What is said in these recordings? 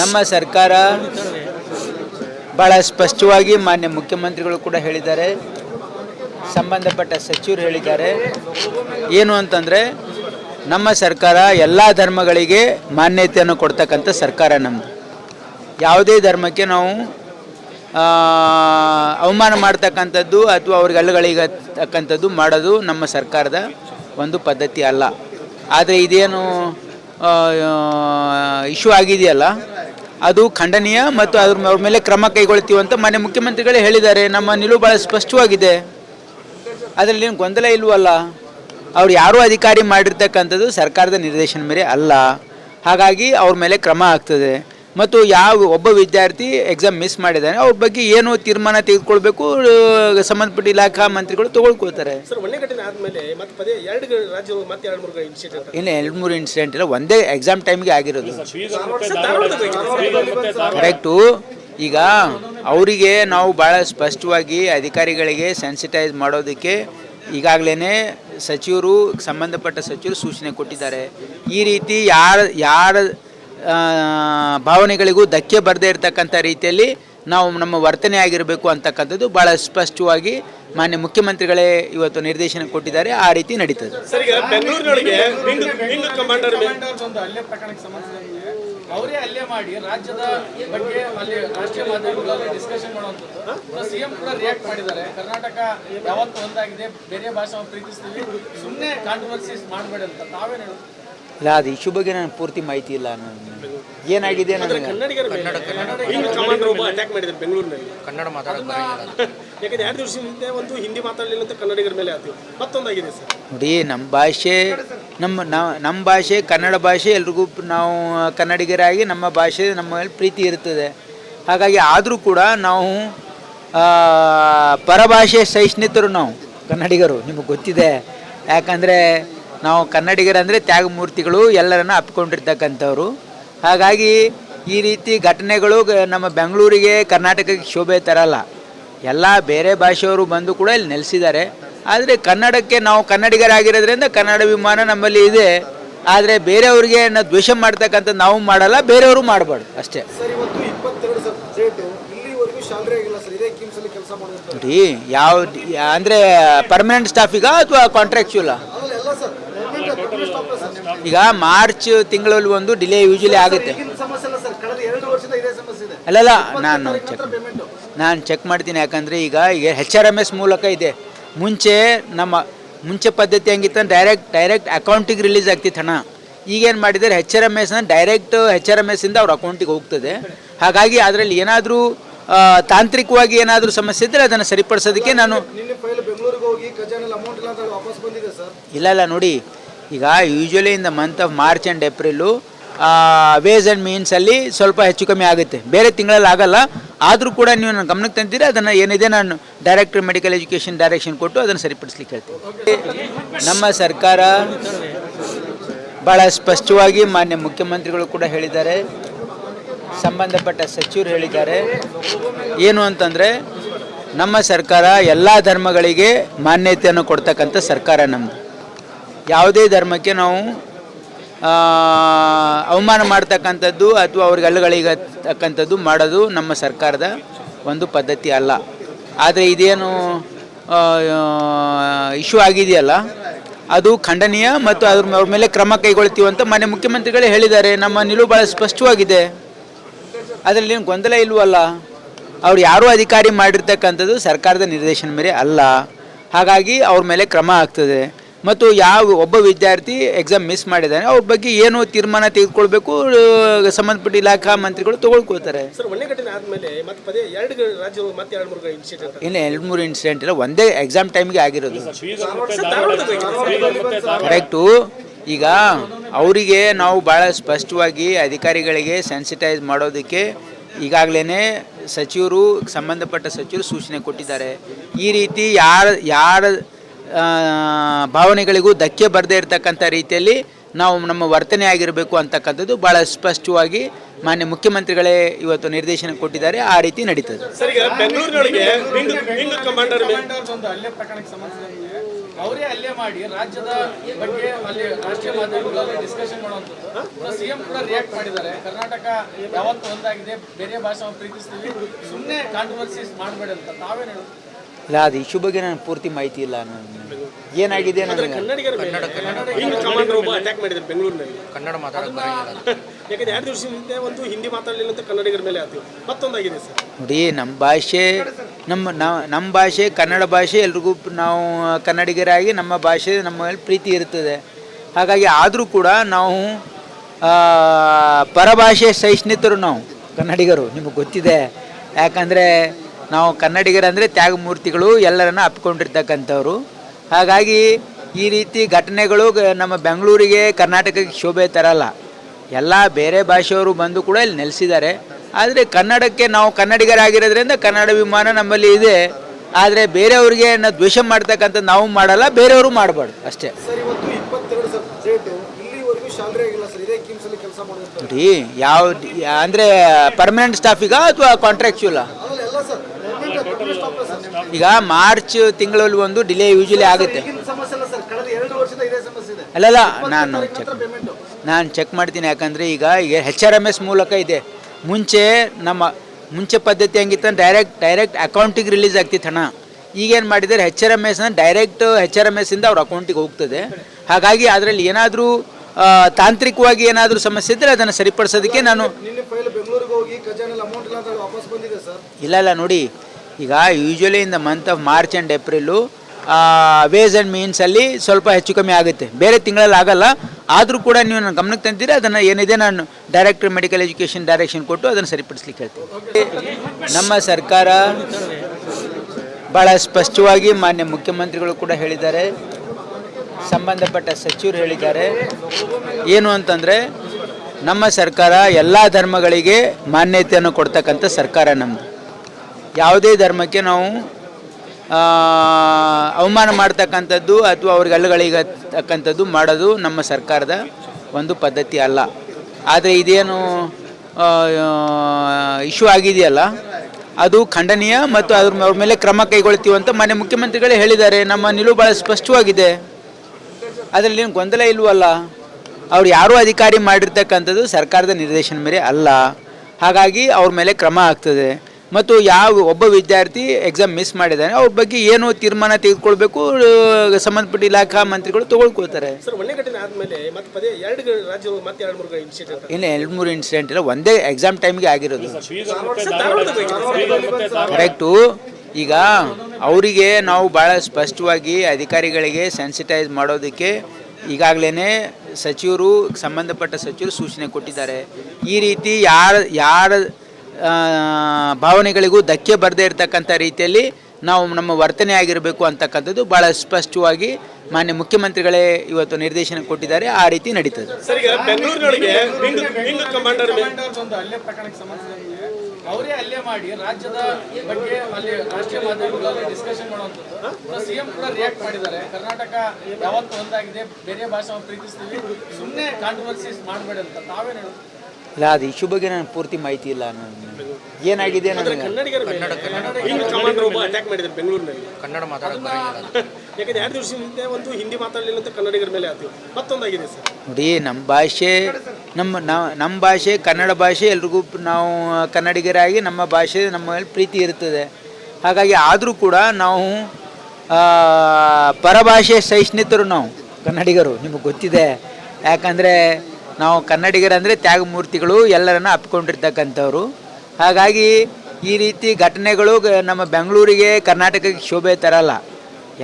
ನಮ್ಮ ಸರ್ಕಾರ ಭಾಳ ಸ್ಪಷ್ಟವಾಗಿ ಮಾನ್ಯ ಮುಖ್ಯಮಂತ್ರಿಗಳು ಕೂಡ ಹೇಳಿದ್ದಾರೆ. ಸಂಬಂಧಪಟ್ಟ ಸಚಿವರು ಹೇಳಿದ್ದಾರೆ. ಏನು ಅಂತಂದರೆ, ನಮ್ಮ ಸರ್ಕಾರ ಎಲ್ಲ ಧರ್ಮಗಳಿಗೆ ಮಾನ್ಯತೆಯನ್ನು ಕೊಡ್ತಕ್ಕಂಥ ಸರ್ಕಾರ ನಮ್ಮದು ಯಾವುದೇ ಧರ್ಮಕ್ಕೆ ನಾವು ಅವಮಾನ ಮಾಡ್ತಕ್ಕಂಥದ್ದು ಅಥವಾ ಅವ್ರಿಗೆ ಅಲ್ಲಗಳಿಗೆ ಮಾಡೋದು ನಮ್ಮ ಸರ್ಕಾರದ ಒಂದು ಪದ್ಧತಿ ಅಲ್ಲ. ಆದರೆ ಇದೇನು ಇಶ್ಯೂ ಆಗಿದೆಯಲ್ಲ ಅದು ಖಂಡನೀಯ ಮತ್ತು ಅದ್ರ ಮೇಲೆ ಕ್ರಮ ಕೈಗೊಳ್ತೀವಿ ಅಂತ ಮಾನ್ಯ ಮುಖ್ಯಮಂತ್ರಿಗಳೇ ಹೇಳಿದ್ದಾರೆ. ನಮ್ಮ ನಿಲುವು ಭಾಳ ಸ್ಪಷ್ಟವಾಗಿದೆ. ಅದರಲ್ಲಿ ಏನು ಗೊಂದಲ ಇಲ್ವಲ್ಲ? ಅವ್ರು ಯಾರೂ ಅಧಿಕಾರಿ ಮಾಡಿರ್ತಕ್ಕಂಥದ್ದು ಸರ್ಕಾರದ ನಿರ್ದೇಶನ ಮೇಲೆ ಅಲ್ಲ. ಹಾಗಾಗಿ ಅವ್ರ ಮೇಲೆ ಕ್ರಮ ಆಗ್ತದೆ. ಮತ್ತು ಯಾವ ಒಬ್ಬ ವಿದ್ಯಾರ್ಥಿ ಎಕ್ಸಾಮ್ ಮಿಸ್ ಮಾಡಿದ್ದಾನೆ ಅವ್ರ ಬಗ್ಗೆ ಏನು ತೀರ್ಮಾನ ತೆಗೆದುಕೊಳ್ಬೇಕು ಸಂಬಂಧಪಟ್ಟ ಇಲಾಖಾ ಮಂತ್ರಿಗಳು ತಗೊಳ್ಕೊಳ್ತಾರೆ. ಸರ್ ಒಂದೇ ಘಟನೆ ಆದ್ಮೇಲೆ ಮತ್ತೆ ಪದೇ ಎರಡು ಗ- ಮತ್ತೆ ಎರಡು ಮೂರು ಇನ್ಸಿಡೆಂಟ್ ಇನ್ನು ಎರಡು ಮೂರು ಇನ್ಸಿಡೆಂಟ್ ಇಲ್ಲ ಒಂದೇ ಎಕ್ಸಾಮ್ ಟೈಮ್ಗೆ ಆಗಿರೋದು. ಕರೆಕ್ಟು ಈಗ ಅವರಿಗೆ ನಾವು ಭಾಳ ಸ್ಪಷ್ಟವಾಗಿ ಅಧಿಕಾರಿಗಳಿಗೆ ಸೆನ್ಸಿಟೈಸ್ ಮಾಡೋದಕ್ಕೆ ಈಗಾಗಲೇ ಸಚಿವರು ಸಂಬಂಧಪಟ್ಟ ಸಚಿವರು ಸೂಚನೆ ಕೊಟ್ಟಿದ್ದಾರೆ. ಈ ರೀತಿ ಯಾರ ಯಾರ ಭಾವನೆಗಳಿಗೂ ಧಕ್ಕೆ ಬರದೇ ಇರತಕ್ಕಂಥ ರೀತಿಯಲ್ಲಿ ನಾವು ನಮ್ಮ ವರ್ತನೆ ಆಗಿರಬೇಕು ಅಂತಕ್ಕಂಥದ್ದು ಭಾಳ ಸ್ಪಷ್ಟವಾಗಿ ಮಾನ್ಯ ಮುಖ್ಯಮಂತ್ರಿಗಳೇ ಇವತ್ತು ನಿರ್ದೇಶನ ಕೊಟ್ಟಿದ್ದಾರೆ ಆ ರೀತಿ ನಡೀತದೆ. ಅವರೇ ಅಲ್ಲೇ ಮಾಡಿ ರಾಜ್ಯದ ಬಗ್ಗೆ ಅಲ್ಲಿ ರಾಷ್ಟ್ರೀಯ ಮಾಧ್ಯಮಗಳಲ್ಲಿ ಡಿಸ್ಕಷನ್ ಮಾಡುವಂಥದ್ದು. ಸಿಎಂ ಕೂಡ ರಿಯಾಕ್ಟ್ ಮಾಡಿದ್ದಾರೆ. ಕರ್ನಾಟಕ ಯಾವತ್ತು ಒಂದಾಗಿದೆ ಬೇರೆ ಭಾಷೆ ಪ್ರೀತಿಸ್ತೀವಿ. ಸುಮ್ಮನೆ ಕಾಂಟ್ರವರ್ಸೀಸ್ ಮಾಡಬೇಡಿ ಅಂತ ತಾವೇನು ಹೇಳೋದು? ಇಲ್ಲ ಅದು ಇಶ್ಯೂ ಬಗ್ಗೆ ನನಗೆ ಪೂರ್ತಿ ಮಾಹಿತಿ ಇಲ್ಲ ನನಗೆ ಏನಾಗಿದೆ ನನಗೆ ಕನ್ನಡಿಗರ ಮೇಲೆ ವಿಂಗ್ ಕಮಾಂಡರ್ ಒಬ್ಬ ಅಟ್ಯಾಕ್ ಮಾಡಿದ್ದಾರೆ ಬೆಂಗಳೂರಿನಲ್ಲಿ. ಕನ್ನಡ ಮಾತಾಡೋದು ಯಾಕಂದ್ರೆ ಎರಡು ದಿವಸ ಹಿಂದೆ ಒಂದು ಹಿಂದಿ ಮಾತಾಡಲಿಲ್ಲ ಅಂತ ಕನ್ನಡಿಗರ ಮೇಲೆ ಆಯ್ತು. ಮತ್ತೊಂದಾಗಿದೆ ಸರ್. ನೋಡಿ ನಮ್ಮ ಭಾಷೆ ನಮ್ಮ ನಾವು ನಮ್ಮ ಭಾಷೆ ಕನ್ನಡ ಭಾಷೆ ಎಲ್ರಿಗೂ ನಾವು ಕನ್ನಡಿಗರಾಗಿ ನಮ್ಮ ಭಾಷೆ ನಮ್ಮ ಮೇಲೆ ಪ್ರೀತಿ ಇರ್ತದೆ. ಹಾಗಾಗಿ ಆದರೂ ಕೂಡ ನಾವು ಪರಭಾಷೆ ಸಹಿಷ್ಣುತರು ನಾವು ಕನ್ನಡಿಗರು ನಿಮಗೆ ಗೊತ್ತಿದೆ. ಯಾಕಂದರೆ ನಾವು ಕನ್ನಡಿಗರಂದರೆ ತ್ಯಾಗಮೂರ್ತಿಗಳು ಎಲ್ಲರನ್ನ ಅಪ್ಪಿಕೊಂಡಿರ್ತಕ್ಕಂಥವ್ರು. ಹಾಗಾಗಿ ಈ ರೀತಿ ಘಟನೆಗಳು ನಮ್ಮ ಬೆಂಗಳೂರಿಗೆ ಕರ್ನಾಟಕಕ್ಕೆ ಶೋಭೆ ತರಲ್ಲ. ಎಲ್ಲ ಬೇರೆ ಭಾಷೆಯವರು ಬಂದು ಕೂಡ ಇಲ್ಲಿ ನೆಲೆಸಿದ್ದಾರೆ. ಆದರೆ ಕನ್ನಡಕ್ಕೆ ನಾವು ಕನ್ನಡಿಗರಾಗಿರೋದ್ರಿಂದ ಕನ್ನಡ ವಿಮಾನ ನಮ್ಮಲ್ಲಿ ಇದೆ. ಆದರೆ ಬೇರೆಯವ್ರಿಗೆ ನಾವು ದ್ವೇಷ ಮಾಡ್ತಕ್ಕಂಥ ನಾವು ಮಾಡಲ್ಲ ಬೇರೆಯವರು ಮಾಡಬಾರ್ದು ಅಷ್ಟೇ. ಯಾವ ಅಂದರೆ ಪರ್ಮನೆಂಟ್ ಸ್ಟಾಫಿಗಾ ಅಥವಾ ಕಾಂಟ್ರಾಕ್ಚುಲ ಅಲ್ಲ ಎಲ್ಲ sir government government staff sir ಈಗ ಮಾರ್ಚ್ ತಿಂಗಳಲ್ಲಿ ಒಂದು ಡಿಲೇ ಯೂಶಲಿ ಆಗುತ್ತೆ. ಅಲ್ಲಲ್ಲ ನಾನು ಚೆಕ್ ನಾನು ಚೆಕ್ ಮಾಡ್ತೀನಿ ಯಾಕಂದರೆ ಈಗ ಈಗ ಹೆಚ್ ಆರ್ ಎಂ ಎಸ್ ಮೂಲಕ ಇದೆ. ಮುಂಚೆ ನಮ್ಮ ಮುಂಚೆ ಪದ್ಧತಿ ಹೆಂಗಿತ್ತು ಡೈರೆಕ್ಟ್ ಡೈರೆಕ್ಟ್ ಅಕೌಂಟಿಗೆ ರಿಲೀಸ್ ಆಗ್ತಿತ್ತು ಹಣ. ಈಗೇನು ಮಾಡಿದ್ದಾರೆ ಹೆಚ್ ಆರ್ ಎಂ ಎಸ್ನ ಡೈರೆಕ್ಟ್ ಹೆಚ್ ಆರ್ ಎಂ ಎಸ್ಸಿಂದ ಅವ್ರ ಅಕೌಂಟಿಗೆ ಹೋಗ್ತದೆ. ಹಾಗಾಗಿ ಅದರಲ್ಲಿ ಏನಾದರೂ ತಾಂತ್ರಿಕವಾಗಿ ಏನಾದರೂ ಸಮಸ್ಯೆ ಇದ್ದರೆ ಅದನ್ನು ಸರಿಪಡಿಸೋದಕ್ಕೆ ನಾನು ಇಲ್ಲ ಇಲ್ಲ ನೋಡಿ ಈಗ usually in the month of March and April ways and ಮೀನ್ಸಲ್ಲಿ ಸ್ವಲ್ಪ ಹೆಚ್ಚು ಕಮ್ಮಿ ಆಗುತ್ತೆ. ಬೇರೆ ತಿಂಗಳಲ್ಲಿ ಆಗಲ್ಲ. ಆದರೂ ಕೂಡ ನೀವು ನನ್ನ ಗಮನಕ್ಕೆ ತಂದಿರಿ ಅದನ್ನು ಏನಿದೆ ನಾನು ಡೈರೆಕ್ಟರ್ ಮೆಡಿಕಲ್ ಎಜುಕೇಷನ್ ಡೈರೆಕ್ಷನ್ ಕೊಟ್ಟು ಅದನ್ನು ಸರಿಪಡಿಸ್ಲಿಕ್ಕೆ ಹೇಳ್ತೀನಿ. ನಮ್ಮ ಸರ್ಕಾರ ಭಾಳ ಸ್ಪಷ್ಟವಾಗಿ ಮಾನ್ಯ ಮುಖ್ಯಮಂತ್ರಿಗಳು ಕೂಡ ಹೇಳಿದ್ದಾರೆ. ಸಂಬಂಧಪಟ್ಟ ಸಚಿವರು ಹೇಳಿದ್ದಾರೆ. ಏನು ಅಂತಂದರೆ, ನಮ್ಮ ಸರ್ಕಾರ ಎಲ್ಲ ಧರ್ಮಗಳಿಗೆ ಮಾನ್ಯತೆಯನ್ನು ಕೊಡ್ತಕ್ಕಂಥ ಸರ್ಕಾರ ನಮ್ಮದು ಯಾವುದೇ ಧರ್ಮಕ್ಕೆ ನಾವು ಅವಮಾನ ಮಾಡ್ತಕ್ಕಂಥದ್ದು ಅಥವಾ ಅವ್ರಿಗೆ ಅಲ್ಲುಗಳಿಗೆ ತಕ್ಕಂಥದ್ದು ಮಾಡೋದು ನಮ್ಮ ಸರ್ಕಾರದ ಒಂದು ಪದ್ಧತಿ ಅಲ್ಲ. ಆದರೆ ಇದೇನು ಇಶ್ಯೂ ಆಗಿದೆಯಲ್ಲ, ಅದು ಖಂಡನೀಯ ಮತ್ತು ಅದ್ರ ಅವ್ರ ಮೇಲೆ ಕ್ರಮ ಕೈಗೊಳ್ತೀವಿ ಅಂತ ಮಾನ್ಯ ಮುಖ್ಯಮಂತ್ರಿಗಳೇ ಹೇಳಿದ್ದಾರೆ. ನಮ್ಮ ನಿಲುವು ಭಾಳ ಸ್ಪಷ್ಟವಾಗಿದೆ. ಅದರಲ್ಲಿ ಏನು ಗೊಂದಲ ಇಲ್ವಲ್ಲ? ಅವ್ರು ಯಾರೂ ಅಧಿಕಾರಿ ಮಾಡಿರ್ತಕ್ಕಂಥದ್ದು ಸರ್ಕಾರದ ನಿರ್ದೇಶನ ಮೇಲೆ ಅಲ್ಲ. ಹಾಗಾಗಿ ಅವ್ರ ಮೇಲೆ ಕ್ರಮ ಆಗ್ತದೆ. ಮತ್ತು ಯಾವ ಒಬ್ಬ ವಿದ್ಯಾರ್ಥಿ ಎಕ್ಸಾಮ್ ಮಿಸ್ ಮಾಡಿದ್ದಾನೆ ಅವ್ರ ಬಗ್ಗೆ ಏನು ತೀರ್ಮಾನ ತೆಗೆದುಕೊಳ್ಬೇಕು ಸಂಬಂಧಪಟ್ಟ ಇಲಾಖಾ ಮಂತ್ರಿಗಳು ತಗೊಳ್ಕೊಳ್ತಾರೆ. ಸರ್ ಒಂದೇ ಘಟನೆ ಆದ್ಮೇಲೆ ಮತ್ತೆ ಪದೇ ಎರಡು ಗ- ಮತ್ತೆ ಎರಡು ಮೂರು ಇನ್ಸಿಡೆಂಟ್ ಇನ್ನು ಎರಡು ಮೂರು ಇನ್ಸಿಡೆಂಟ್ ಇಲ್ಲ ಒಂದೇ ಎಕ್ಸಾಮ್ ಟೈಮ್ಗೆ ಆಗಿರೋದು. ಕರೆಕ್ಟು ಈಗ ಅವರಿಗೆ ನಾವು ಭಾಳ ಸ್ಪಷ್ಟವಾಗಿ ಅಧಿಕಾರಿಗಳಿಗೆ ಸೆನ್ಸಿಟೈಸ್ ಮಾಡೋದಕ್ಕೆ ಈಗಾಗಲೇ ಸಚಿವರು ಸಂಬಂಧಪಟ್ಟ ಸಚಿವರು ಸೂಚನೆ ಕೊಟ್ಟಿದ್ದಾರೆ. ಈ ರೀತಿ ಯಾರ ಯಾರ ಭಾವನೆಗಳಿಗೂ ಧಕ್ಕೆ ಬರದೇ ಇರತಕ್ಕಂಥ ರೀತಿಯಲ್ಲಿ ನಾವು ನಮ್ಮ ವರ್ತನೆ ಆಗಿರಬೇಕು ಅಂತಕ್ಕಂಥದ್ದು ಭಾಳ ಸ್ಪಷ್ಟವಾಗಿ ಮಾನ್ಯ ಮುಖ್ಯಮಂತ್ರಿಗಳೇ ಇವತ್ತು ನಿರ್ದೇಶನ ಕೊಟ್ಟಿದ್ದಾರೆ. ಆ ರೀತಿ ನಡೀತದೆ. ಅವರೇ ಅಲ್ಲೇ ಮಾಡಿ ರಾಜ್ಯದ ಬಗ್ಗೆ ಅಲ್ಲಿ ರಾಷ್ಟ್ರೀಯ ಮಾಧ್ಯಮಗಳಲ್ಲಿ ಡಿಸ್ಕಷನ್ ಮಾಡುವಂಥದ್ದು. ಸಿಎಂ ಕೂಡ ರಿಯಾಕ್ಟ್ ಮಾಡಿದ್ದಾರೆ. ಕರ್ನಾಟಕ ಯಾವತ್ತು ಒಂದಾಗಿದೆ ಬೇರೆ ಭಾಷೆ ಪ್ರೀತಿಸ್ತೀವಿ. ಸುಮ್ಮನೆ ಕಾಂಟ್ರವರ್ಸೀಸ್ ಮಾಡಬೇಡಿ ಅಂತ ತಾವೇನು ಹೇಳೋದು. ಇಲ್ಲ ಅದು ಇಶ್ಯೂ ಬಗ್ಗೆ ನನಗೆ ಪೂರ್ತಿ ಮಾಹಿತಿ ಇಲ್ಲ ಏನಾಗಿದೆ ನನಗೆ ಕನ್ನಡಿಗರ ಮೇಲೆ ವಿಂಗ್ ಕಮಾಂಡರ್ ಒಬ್ಬ ಅಟ್ಯಾಕ್ ಮಾಡಿದ್ರು ಬೆಂಗಳೂರಿನಲ್ಲಿ. ಕನ್ನಡ ಮಾತಾಡೋದು ಯಾಕಂದ್ರೆ ಎರಡು ದಿವಸ ಒಂದು ಹಿಂದಿ ಮಾತಾಡಲಿಲ್ಲ ಅಂತ ಕನ್ನಡಿಗರ ಮೇಲೆ ಆಯ್ತು. ಮತ್ತೊಂದಾಗಿದೆ ಸರ್. ನೋಡಿ ನಮ್ಮ ಭಾಷೆ ನಮ್ಮ ನಾವು ನಮ್ಮ ಭಾಷೆ ಕನ್ನಡ ಭಾಷೆ ಎಲ್ರಿಗೂ ನಾವು ಕನ್ನಡಿಗರಾಗಿ ನಮ್ಮ ಭಾಷೆ ನಮ್ಮ ಮೇಲೆ ಪ್ರೀತಿ ಇರ್ತದೆ. ಹಾಗಾಗಿ ಆದರೂ ಕೂಡ ನಾವು ಪರಭಾಷೆ ಸಹಿಷ್ಣುತರು ನಾವು ಕನ್ನಡಿಗರು ನಿಮಗೆ ಗೊತ್ತಿದೆ. ಯಾಕಂದರೆ ನಾವು ಕನ್ನಡಿಗರಂದರೆ ತ್ಯಾಗಮೂರ್ತಿಗಳು ಎಲ್ಲರನ್ನ ಅಪ್ಕೊಂಡಿರ್ತಕ್ಕಂಥವ್ರು ಹಾಗಾಗಿ ಈ ರೀತಿ ಘಟನೆಗಳು ನಮ್ಮ ಬೆಂಗಳೂರಿಗೆ ಕರ್ನಾಟಕಕ್ಕೆ ಶೋಭೆ ತರಲ್ಲ. ಎಲ್ಲ ಬೇರೆ ಭಾಷೆಯವರು ಬಂದು ಕೂಡ ಇಲ್ಲಿ ನೆಲೆಸಿದ್ದಾರೆ. ಆದರೆ ಕನ್ನಡಕ್ಕೆ ನಾವು ಕನ್ನಡಿಗರಾಗಿರೋದ್ರಿಂದ ಕನ್ನಡ ವಿಮಾನ ನಮ್ಮಲ್ಲಿ ಇದೆ. ಆದರೆ ಬೇರೆಯವ್ರಿಗೆ ನಾವು ದ್ವೇಷ ಮಾಡ್ತಕ್ಕಂಥ ನಾವು ಮಾಡಲ್ಲ ಬೇರೆಯವರು ಮಾಡಬಾರ್ದು ಅಷ್ಟೇ. ಯಾವ ಅಂದರೆ ಪರ್ಮನೆಂಟ್ ಸ್ಟಾಫಿಗಾ ಅಥವಾ ಕಾಂಟ್ರಾಕ್ಚುಲ ಅದ್ರಲ್ಲಿ ಎಲ್ಲ ಸರ್ ಗೌರ್ಮೆಂಟ್ ಸ್ಟಾಪ್ ಸರ್ ಈಗ ಮಾರ್ಚ್ ತಿಂಗಳಲ್ಲಿ ಒಂದು ಡಿಲೇ ಯೂಶಲಿ ಆಗುತ್ತೆ. ಅಲ್ಲಲ್ಲ ನಾನು ಚೆಕ್ ನಾನು ಚೆಕ್ ಮಾಡ್ತೀನಿ ಯಾಕಂದರೆ ಈಗ ಈಗ ಹೆಚ್ ಆರ್ ಎಂ ಎಸ್ ಮೂಲಕ ಇದೆ. ಮುಂಚೆ ನಮ್ಮ ಮುಂಚೆ ಪದ್ಧತಿ ಹೆಂಗಿತ್ತು ಡೈರೆಕ್ಟ್ ಡೈರೆಕ್ಟ್ ಅಕೌಂಟಿಗೆ ರಿಲೀಸ್ ಆಗ್ತಿತ್ತು ಹಣ ಈಗೇನು ಮಾಡಿದ್ದಾರೆ ಹೆಚ್ ಆರ್ ಎಂ ಎಸ್ನ ಡೈರೆಕ್ಟ್ ಹೆಚ್ ಆರ್ ಎಂ ಎಸ್ಸಿಂದ ಅವ್ರ ಅಕೌಂಟಿಗೆ ಹೋಗ್ತದೆ. ಹಾಗಾಗಿ ಅದರಲ್ಲಿ ಏನಾದರೂ ತಾಂತ್ರಿಕವಾಗಿ ಏನಾದರೂ ಸಮಸ್ಯೆ ಇದ್ದರೆ ಅದನ್ನು ಸರಿಪಡಿಸೋದಕ್ಕೆ ನಾನು ಇಲ್ಲ ಇಲ್ಲ ನೋಡಿ ಈಗ usually in the month of March and April ways and ಮೀನ್ಸಲ್ಲಿ ಸ್ವಲ್ಪ ಹೆಚ್ಚು ಕಮ್ಮಿ ಆಗುತ್ತೆ. ಬೇರೆ ತಿಂಗಳಲ್ಲಿ ಆಗಲ್ಲ. ಆದರೂ ಕೂಡ ನೀವು ನನ್ನ ಗಮನಕ್ಕೆ ತಂದಿರಿ ಅದನ್ನು ಏನಿದೆ ನಾನು ಡೈರೆಕ್ಟರ್ ಮೆಡಿಕಲ್ ಎಜುಕೇಷನ್ ಡೈರೆಕ್ಷನ್ ಕೊಟ್ಟು ಅದನ್ನು ಸರಿಪಡಿಸ್ಲಿಕ್ಕೆ ಹೇಳ್ತೀನಿ. ನಮ್ಮ ಸರ್ಕಾರ ಭಾಳ ಸ್ಪಷ್ಟವಾಗಿ ಮಾನ್ಯ ಮುಖ್ಯಮಂತ್ರಿಗಳು ಕೂಡ ಹೇಳಿದ್ದಾರೆ. ಸಂಬಂಧಪಟ್ಟ ಸಚಿವರು ಹೇಳಿದ್ದಾರೆ. ಏನು ಅಂತಂದರೆ ನಮ್ಮ ಸರ್ಕಾರ ಎಲ್ಲ ಧರ್ಮಗಳಿಗೆ ಮಾನ್ಯತೆಯನ್ನು ಕೊಡ್ತಕ್ಕಂಥ ಸರ್ಕಾರ ನಮ್ಮದು ಯಾವುದೇ ಧರ್ಮಕ್ಕೆ ನಾವು ಅವಮಾನ ಮಾಡ್ತಕ್ಕಂಥದ್ದು ಅಥವಾ ಅವ್ರಿಗೆ ಅಲ್ಲಗಳಿಗತಕ್ಕಂಥದ್ದು ಮಾಡೋದು ನಮ್ಮ ಸರ್ಕಾರದ ಒಂದು ಪದ್ಧತಿ ಅಲ್ಲ. ಆದರೆ ಇದೇನು ಇಶ್ಯೂ ಆಗಿದೆಯಲ್ಲ, ಅದು ಖಂಡನೀಯ ಮತ್ತು ಅದ್ರ ಅವ್ರ ಮೇಲೆ ಕ್ರಮ ಕೈಗೊಳ್ತೀವಿ ಅಂತ ಮಾನ್ಯ ಮುಖ್ಯಮಂತ್ರಿಗಳೇ ಹೇಳಿದ್ದಾರೆ. ನಮ್ಮ ನಿಲುವು ಭಾಳ ಸ್ಪಷ್ಟವಾಗಿದೆ. ಅದರಲ್ಲಿ ಏನು ಗೊಂದಲ ಇಲ್ವಲ್ಲ? ಅವ್ರು ಯಾರೂ ಅಧಿಕಾರಿ ಮಾಡಿರ್ತಕ್ಕಂಥದ್ದು ಸರ್ಕಾರದ ನಿರ್ದೇಶನ ಮೇಲೆ ಅಲ್ಲ. ಹಾಗಾಗಿ ಅವ್ರ ಮೇಲೆ ಕ್ರಮ ಆಗ್ತದೆ. ಮತ್ತು ಯಾವ ಒಬ್ಬ ವಿದ್ಯಾರ್ಥಿ ಎಕ್ಸಾಮ್ ಮಿಸ್ ಮಾಡಿದ್ದಾನೆ ಅವ್ರ ಬಗ್ಗೆ ಏನು ತೀರ್ಮಾನ ತೆಗೆದುಕೊಳ್ಬೇಕು ಸಂಬಂಧಪಟ್ಟ ಇಲಾಖಾ ಮಂತ್ರಿಗಳು ತಗೊಳ್ಕೊಳ್ತಾರೆ. ಸರ್ ಒಂದೇ ಘಟನೆ ಆದ್ಮೇಲೆ ಮತ್ತೆ ಪದೇ ಎರಡು ರಾಜ್ಯಗಳು ಮತ್ತೆ ಎರಡು ಮೂರು ಇನ್ಸಿಡೆಂಟ್ ಇನ್ನು ಎರಡು ಮೂರು ಇನ್ಸಿಡೆಂಟ್ ಇಲ್ಲ ಒಂದೇ ಎಕ್ಸಾಮ್ ಟೈಮ್ಗೆ ಆಗಿರೋದು. ಕರೆಕ್ಟು ಈಗ ಅವರಿಗೆ ನಾವು ಭಾಳ ಸ್ಪಷ್ಟವಾಗಿ ಅಧಿಕಾರಿಗಳಿಗೆ ಸೆನ್ಸಿಟೈಸ್ ಮಾಡೋದಕ್ಕೆ ಈಗಾಗಲೇ ಸಚಿವರು ಸಂಬಂಧಪಟ್ಟ ಸಚಿವರು ಸೂಚನೆ ಕೊಟ್ಟಿದ್ದಾರೆ. ಈ ರೀತಿ ಯಾರ ಯಾರ ಭಾವನೆಗಳಿಗೂ ಧಕ್ಕೆ ಬರದೇ ಇರತಕ್ಕಂಥ ರೀತಿಯಲ್ಲಿ ನಾವು ನಮ್ಮ ವರ್ತನೆ ಆಗಿರಬೇಕು ಅಂತಕ್ಕಂಥದ್ದು ಭಾಳ ಸ್ಪಷ್ಟವಾಗಿ ಮಾನ್ಯ ಮುಖ್ಯಮಂತ್ರಿಗಳೇ ಇವತ್ತು ನಿರ್ದೇಶನ ಕೊಟ್ಟಿದ್ದಾರೆ. ಆ ರೀತಿ ನಡೀತದೆ. ಅವರೇ ಹಲ್ಲೆ ಮಾಡಿ ರಾಜ್ಯದ ಬಗ್ಗೆ ಅಲ್ಲಿ ರಾಷ್ಟ್ರೀಯ ಮಾಧ್ಯಮಗಳಲ್ಲಿ ಡಿಸ್ಕಷನ್ ಮಾಡುವಂಥದ್ದು. ಸಿಎಂ ಕೂಡ ರಿಯಾಕ್ಟ್ ಮಾಡಿದ್ದಾರೆ. ಕರ್ನಾಟಕ ಯಾವತ್ತು ಒಂದಾಗಿದೆ. ಬೇರೆ ಭಾಷೆ ಪ್ರೀತಿಸ್ತೀವಿ. ಸುಮ್ಮನೆ ಕಾಂಟ್ರವರ್ಸೀಸ್ ಮಾಡಬೇಡಿ ಅಂತ ತಾವೇನು ಹೇಳೋದು? ಇಲ್ಲ ಅದು ಇಶ್ಯೂ ಬಗ್ಗೆ ನನಗೆ ಪೂರ್ತಿ ಮಾಹಿತಿ ಇಲ್ಲ ನನಗೆ ಏನಾಗಿದೆ ನನಗೆ ಕನ್ನಡಿಗರ ಮೇಲೆ. ವಿಂಗ್ ಕಮಾಂಡರ್ ಒಬ್ಬ ಅಟ್ಯಾಕ್ ಮಾಡಿದ್ರು ಬೆಂಗಳೂರಿನಲ್ಲಿ. ಕನ್ನಡ ಮಾತಾಡೋದು ಯಾಕಂದ್ರೆ ಎರಡು ದಿವಸ ಒಂದು ಹಿಂದಿ ಮಾತಾಡಲಿಲ್ಲ ಅಂತ ಕನ್ನಡಿಗರ ಮೇಲೆ ಆಯ್ತು. ಮತ್ತೊಂದಾಗಿದೆ ಸರ್. ನೋಡಿ ನಮ್ಮ ಭಾಷೆ ನಮ್ಮ ನಾವು ನಮ್ಮ ಭಾಷೆ ಕನ್ನಡ ಭಾಷೆ ಎಲ್ರಿಗೂ ನಾವು ಕನ್ನಡಿಗರಾಗಿ ನಮ್ಮ ಭಾಷೆ ನಮ್ಮ ಮೇಲೆ ಪ್ರೀತಿ ಇರ್ತದೆ. ಹಾಗಾಗಿ ಆದರೂ ಕೂಡ ನಾವು ಆ, ಪರಭಾಷೆ ಸಹಿಷ್ಣುತರು ನಾವು ಕನ್ನಡಿಗರು ನಿಮಗೆ ಗೊತ್ತಿದೆ. ಯಾಕಂದರೆ ನಾವು ಕನ್ನಡಿಗರಂದರೆ ತ್ಯಾಗಮೂರ್ತಿಗಳು ಎಲ್ಲರನ್ನ ಅಪ್ಕೊಂಡಿರ್ತಕ್ಕಂಥವ್ರು ಹಾಗಾಗಿ ಈ ರೀತಿ ಘಟನೆಗಳು ನಮ್ಮ ಬೆಂಗಳೂರಿಗೆ ಕರ್ನಾಟಕಕ್ಕೆ ಶೋಭೆ ತರಲ್ಲ.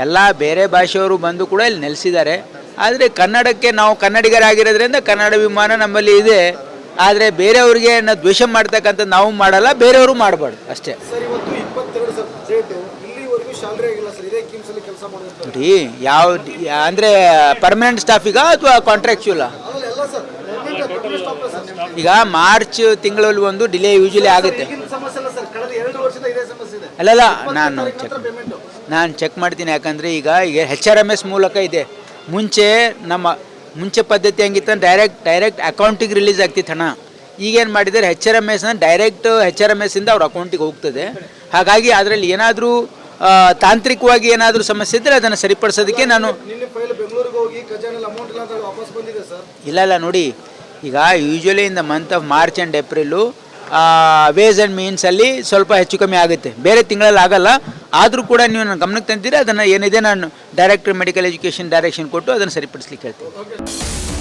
ಎಲ್ಲ ಬೇರೆ ಭಾಷೆಯವರು ಬಂದು ಕೂಡ ಇಲ್ಲಿ ನೆಲೆಸಿದ್ದಾರೆ. ಆದರೆ ಕನ್ನಡಕ್ಕೆ ನಾವು ಕನ್ನಡಿಗರಾಗಿರೋದ್ರಿಂದ ಕನ್ನಡ ವಿಮಾನ ನಮ್ಮಲ್ಲಿ ಇದೆ. ಆದರೆ ಬೇರೆಯವ್ರಿಗೆ ನಾವು ದ್ವೇಷ ಮಾಡ್ತಕ್ಕಂಥ ನಾವು ಮಾಡಲ್ಲ ಬೇರೆಯವರು ಮಾಡಬಾರ್ದು ಅಷ್ಟೇ. ಯಾವ ಅಂದರೆ ಪರ್ಮನೆಂಟ್ ಸ್ಟಾಫಿಗಾ ಅಥವಾ ಕಾಂಟ್ರಾಕ್ಚುಲ ಅದ್ರಲ್ಲಿ ಎಲ್ಲ ಸರ್ ಗೌರ್ಮೆಂಟ್ ಸ್ಟಾಪ್ ಸರ್ ಈಗ ಮಾರ್ಚ್ ತಿಂಗಳಲ್ಲಿ ಒಂದು ಡಿಲೇ ಯೂಶಲಿ ಆಗುತ್ತೆ. ಅಲ್ಲಲ್ಲ ನಾನು ಚೆಕ್ ನಾನು ಚೆಕ್ ಮಾಡ್ತೀನಿ ಯಾಕಂದರೆ ಈಗ ಈಗ ಹೆಚ್ ಆರ್ ಎಂ ಎಸ್ ಮೂಲಕ ಇದೆ. ಮುಂಚೆ ನಮ್ಮ ಮುಂಚೆ ಪದ್ಧತಿ ಹೆಂಗಿತ್ತು ಡೈರೆಕ್ಟ್ ಡೈರೆಕ್ಟ್ ಅಕೌಂಟಿಗೆ ರಿಲೀಸ್ ಆಗ್ತಿತ್ತು ಹಣ ಈಗೇನು ಮಾಡಿದ್ದಾರೆ ಹೆಚ್ ಆರ್ ಎಂ ಎಸ್ನ ಡೈರೆಕ್ಟ್ ಹೆಚ್ ಆರ್ ಎಂ ಎಸ್ಸಿಂದ ಅವ್ರ ಅಕೌಂಟಿಗೆ ಹೋಗ್ತದೆ. ಹಾಗಾಗಿ ಅದರಲ್ಲಿ ಏನಾದರೂ ತಾಂತ್ರಿಕವಾಗಿ ಏನಾದರೂ ಸಮಸ್ಯೆ ಇದ್ದರೆ ಅದನ್ನು ಸರಿಪಡಿಸೋದಕ್ಕೆ ನಾನು ಇಲ್ಲ ಇಲ್ಲ ನೋಡಿ. ಈಗ usually in the month of March and April ways and ಮೀನ್ಸಲ್ಲಿ ಸ್ವಲ್ಪ ಹೆಚ್ಚು ಕಮ್ಮಿ ಆಗುತ್ತೆ. ಬೇರೆ ತಿಂಗಳಲ್ಲಿ ಆಗಲ್ಲ. ಆದರೂ ಕೂಡ ನೀವು ನನ್ನ ಗಮನಕ್ಕೆ ತಂದಿರಿ ಅದನ್ನು ಏನಿದೆ, ನಾನು ಡೈರೆಕ್ಟರ್ ಮೆಡಿಕಲ್ ಎಜುಕೇಷನ್ ಡೈರೆಕ್ಷನ್ ಕೊಟ್ಟು ಅದನ್ನು ಸರಿಪಡಿಸ್ಲಿಕ್ಕೆ ಹೇಳ್ತೀನಿ.